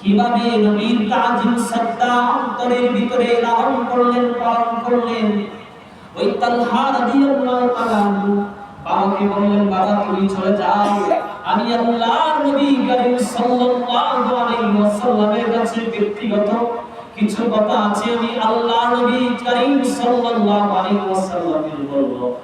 কীভাবে নবীর তাজিম সত্তা অন্তরের ভিতরে লালন করলেন, পালন করলেন? ওই তালহা রাদিয়াল্লাহু তাআলা বাবাকে বললেন, বাবা, তুমি চলে যাও। আমি আল্লাহর নবী করিম সাল্লাল্লাহু আলাইহি ওয়াসাল্লামের কাছে ব্যক্তিগত কিছু কথা আছে। আমি আল্লাহর নবী করিম সাল্লাল্লাহু আলাইহি ওয়াসাল্লামের বলব।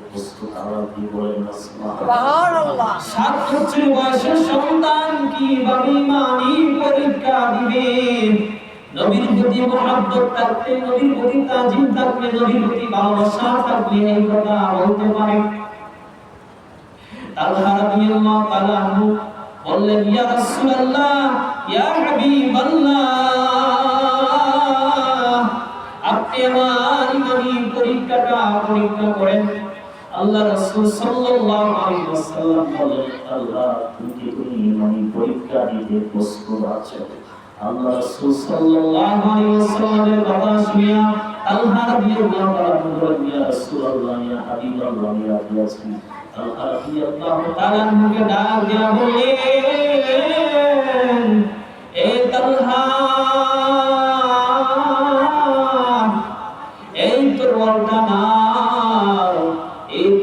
প্রস্তুত আল্লাহ পরীক্ষা ইয়া ইয়া পরীক্ষা করেন আল্লাহ রাসূল সাল্লাল্লাহু আলাইহি ওয়াসাল্লাম বলেন, আল্লাহ, তুমি কি তুমি ইমানি পরীক্ষা দিতে প্রস্তুত আছো? আল্লাহ রাসূল সাল্লাল্লাহু আলাইহি ওয়াসাল্লামের কথা শুনিয়া তালহা রাদিয়াল্লাহু তাআলা বললেন ইয়া রাসূলুল্লাহ, ইয়া হাবিবাল্লাহ, ইয়া তালহা রাদিয়াল্লাহু তাআলা মুখে ডাক দিয়া বললেন এ তালহা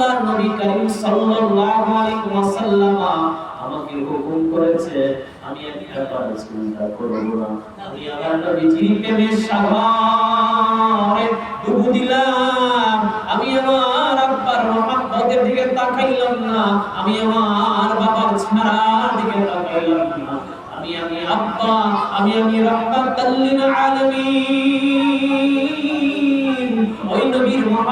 আল্লাহ নবী করিম সাল্লাল্লাহু আলাইহি ওয়াসাল্লাম আমাকে হুকুম করেছে, আমি একটা বার চিন্তা করব না। আমি আমার নবীজির প্রেমের সাগরে ডুব দিলাম। আমি আমার আব্বার মহব্বতের দিকে তাকাইলাম না। আমি আমার বাবার ছাড়ার দিকে তাকাইলাম না। আমি আমি আব্বা, আমি আমি রাহমাতাল আলামিন।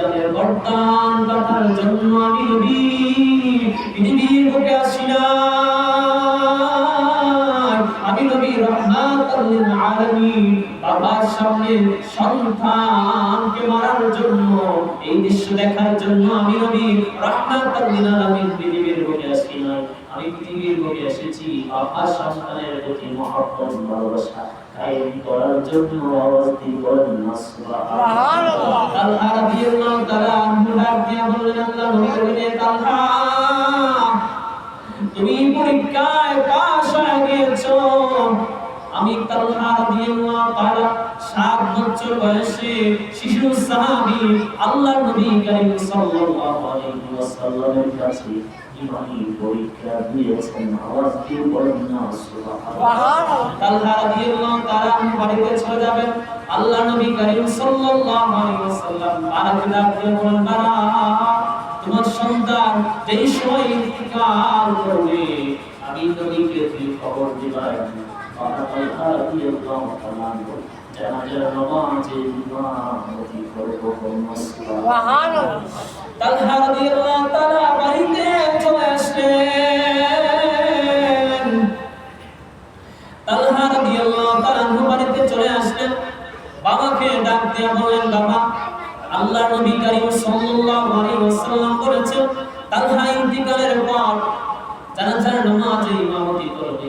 তোমার আব্বা জানের গর্দান কাটার জন্য আমি নবী, পৃথিবীর বুকে আসি আমি নবী রহমাতাল আলামিন, বাবার সামনে সন্তানকে মারার জন্য, এই দৃশ্য দেখার জন্য আমি নবী রহমাতাল আলামিন পৃথিবীর বুকে আসি আমি পৃথিবীর বুকে এসেছি বাবার সন্তানের প্রতি মহব্বত, ভালোবাসা কায়েম করার জন্য আওয়াজ তাআলা সাত বছর বয়সে শিশু সাহাবী আল্লাহ নবী করিম সাল্লাল্লাহু আলাইহি ওয়াসাল্লামের কাছে ইমানি পরীক্ষা দিয়েছেন। আওয়াজ দিয়ে বলেন না সুবহানাল্লাহ। রাদিয়াল্লাহু তাআলা বাড়িতে চলে যাবেন আল্লাহ নবী করিম সাল্লাল্লাহু আলাইহি ওয়াসাল্লাম বারাকে ডাক দিয়ে বলেন বারা তোমার সন্তান যেই সময় ইন্তিকাল করবে আমি নবীকে খবর দিবাই বাড়িতে চলে আসলেন বাবাকে ডাক দিয়ে বললেন আল্লাহ নবী করিম সাল্লাল্লাহু আলাইহি ওয়াসাল্লাম বলেছেন তালহা ইন্তিকালের পর জানাজার নামাজে ইমামতি করবে।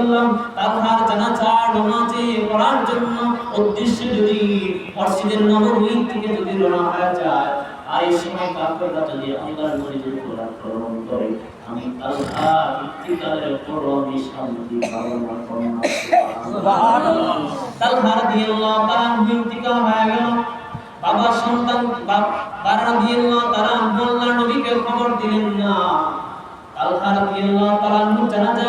আলাইহি তাহার জানাজা নামাজে পড়ার জন্য উদ্দেশ্যে যদি মসজিদের নববী থেকে যদি রওনা হয়ে যায়, আর এই সময় কাফেররা যদি আল্লাহর নবীর উপর আক্রমণ করে আমি তালহা ইত্তিকালের উপর আমি শান্তি কামনা করলাম সুবহানাল্লাহ। তালহা রাদিয়াল্লাহু তাআলা ইন্তিকাল হয়ে গেল। বাবা সন্তান বাবা রাদিয়াল্লাহু তাআলা আল্লাহর নবীকে খবর দিলেন না। তালহা রাদিয়াল্লাহু তাআলা জানাজা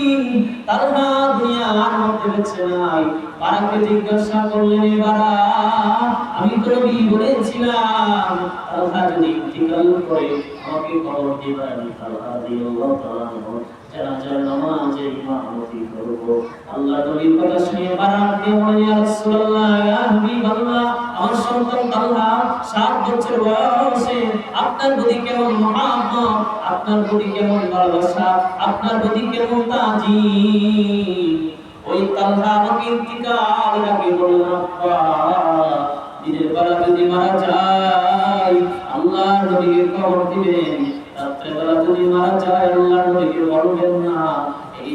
লিল না দুনিয়া আর মধ্যে বেঁচে নাই বারাকে জিজ্ঞাসা করলেন এবারা আমি তো নবী বলেছিলাম যদি ইন্তিকাল করে, আমাকে খবর দিবা আমি তালহা রাদিয়াল্লাহু তাআলা আনহু জানাজার নামাজে ইমামতি আপনার প্রতি কেমন ভালোবাসা, আপনার প্রতি কেমন তাজি ওই তালহা আমাকে ইন্তিকাল আগে দিনের বেলা যদি মারা যায় আল্লাহ নবীকে খবর দিবেন। রাত্রেবেলা যদি মারা যায় আল্লাহ নবীকে বলবেন না।